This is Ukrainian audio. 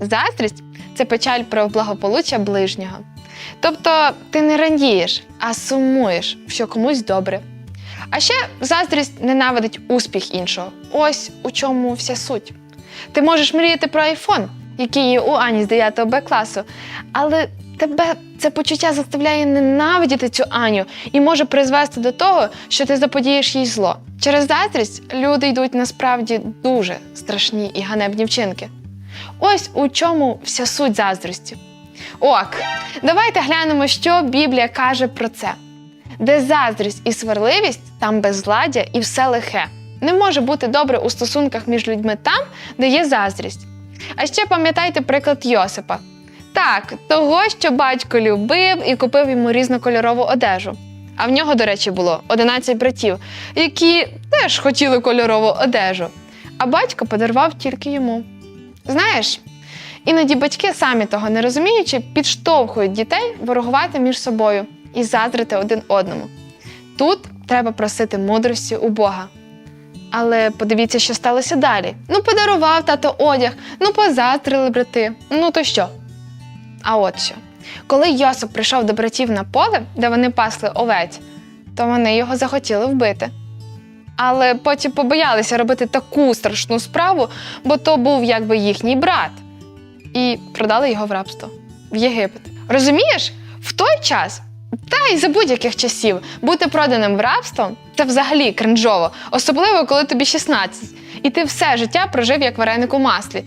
Заздрість це печаль про благополуччя ближнього. Тобто ти не радієш, а сумуєш, що комусь добре. А ще заздрість ненавидить успіх іншого. Ось у чому вся суть. Ти можеш мріяти про айфон, який є у Ані з 9 Б класу, але тебе це почуття заставляє ненавидіти цю Аню і може призвести до того, що ти заподієш їй зло. Через заздрість люди йдуть насправді дуже страшні і ганебні вчинки. Ось у чому вся суть заздрості. Ок, давайте глянемо, що Біблія каже про це. Де заздрість і сварливість, там безладдя і все лихе. Не може бути добре у стосунках між людьми там, де є заздрість. А ще пам'ятайте приклад Йосипа. Так, того, що батько любив і купив йому різнокольорову одежу. А в нього, до речі, було 11 братів, які теж хотіли кольорову одежу. А батько подарував тільки йому. Знаєш, іноді батьки, самі того не розуміючи, підштовхують дітей ворогувати між собою і заздрити один одному. Тут треба просити мудрості у Бога. Але подивіться, що сталося далі. Ну, подарував тато одяг, ну позаздрили брати. Ну то що? А от що. Коли Йосип прийшов до братів на поле, де вони пасли овець, то вони його захотіли вбити. Але потім побоялися робити таку страшну справу, бо то був якби їхній брат. І продали його в рабство в Єгипет. Розумієш, в той час, та й за будь-яких часів, бути проданим в рабство це взагалі кринжово, особливо коли тобі 16, і ти все життя прожив як вареник у маслі.